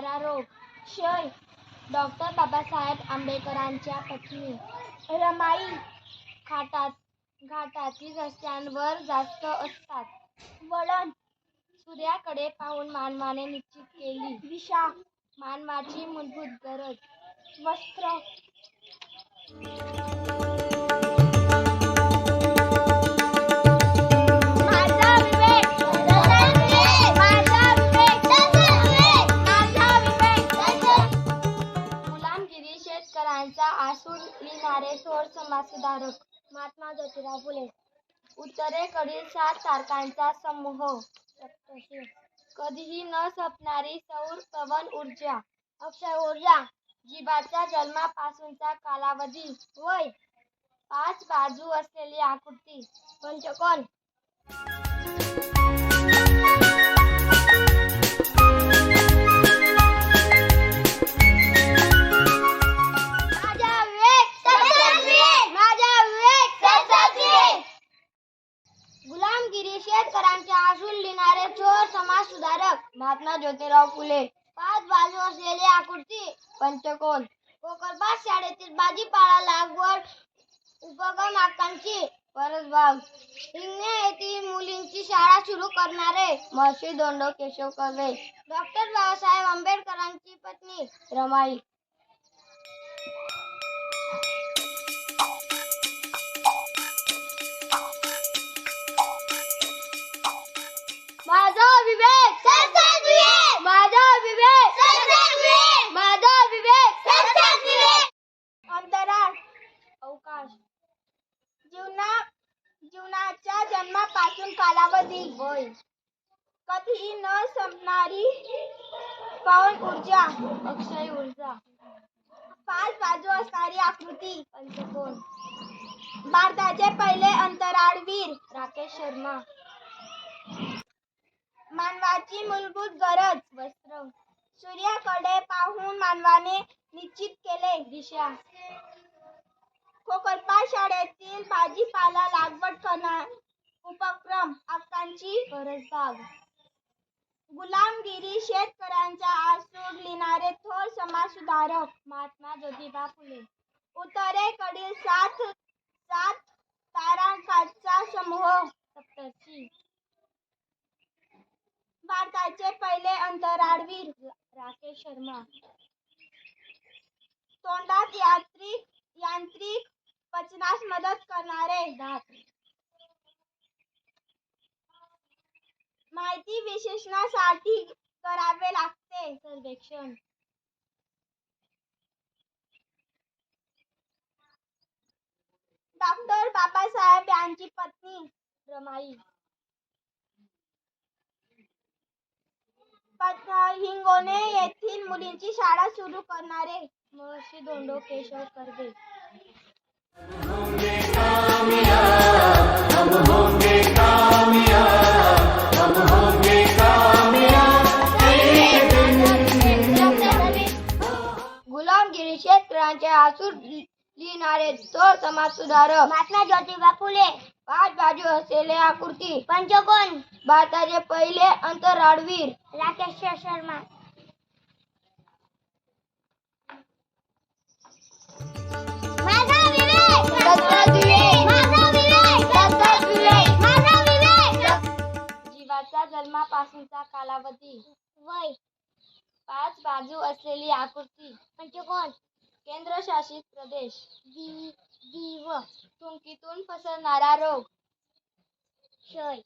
पसरणारा रोग. क्षय. डॉक्टर बाबासाहेब आंबेडकरांच्या पत्नी. रमाई घाटात घाटातील रस्त्यांवर जास्त असतात. वळण. सूर्याकडे पाहून मानवाने निश्चित केली. दिशा मानवाची मूलभूत गरज. वस्त्र. शेतकऱ्यांचा लिहिणारे थोर समाजसुधारक महात्मा ज्योतिराव फुले. उत्तरेकडील सात तारकांचा समूह. कधीही न संपणारी सौर पवन ऊर्जा. अक्षय ऊर्जा जीवाच्या जन्मापासूनचा कालावधी. वय पाच बाजू असलेली आकृती. पंचकोन. शेतकऱ्यांचे आसूल लिहिणारे चोर समाज सुधारक महात्मा ज्योतिराव फुले. पाच बाजू असलेली आकृती पंचकोन. कोकरबाद शाळेतील भाजीपाला लागवड उपगम आकांक्षी परसबाग. हिंगणे येथील मुलींची शाळा सुरू करणारे महर्षी दोंडो केशव कर्वे डॉक्टर बाबासाहेब आंबेडकरांची पत्नी रमाई. जन्मापासून कालावधी होय. कधीही न संपणारी पवन ऊर्जा अक्षय ऊर्जा पाच बाजू असणारी आकृती पंचकोन. भारताचे पहिले अंतराळवीर राकेश शर्मा. मानवाची मूलभूत गरज वस्त्र. सूर्याकडे पाहून मानवाने निश्चित केले दिशा. कोकलपा शाळेतील भाजीपाला लागवड करणार उपक्रम हक्कांची परसबाग गुलामगिरी शेतकऱ्यांचा आसूड लिहिणारे थोर समाज सुधारक महात्मा ज्योतिबा फुले. उत्तरेकडील सात सात तारांकाचा समूह सप्तर्षी भारताचे पहिले अंतराळवीर राकेश शर्मा. तोंडात यांत्रिक यांत्रिक पचनास मदत करणारे माहिती विश्लेषणासाठी करावे लागते. सर्वेक्षण. डॉक्टर बाबासाहेब यांची पत्नी रमाई. पत- हिंगोणे येथील मुलींची शाळा सुरू करणारे महर्षी दोंडो केशव कर्वे. लिहिणारे थोर समाज सुधारक महात्मा ज्योतिबा फुले पाच बाजू असलेले आकृती पंचकोन भारताचे पहिले अंतराळवीर राकेश शर्मा माझा विवेक माझा विवेक माझा विवेक जीवाचा जन्मापासूनचा कालावधी वय पाच बाजू असलेली आकृती पंचकोन केंद्रशासित प्रदेश. वि दीव थुंकीतून पसरणारा रोग. क्षय.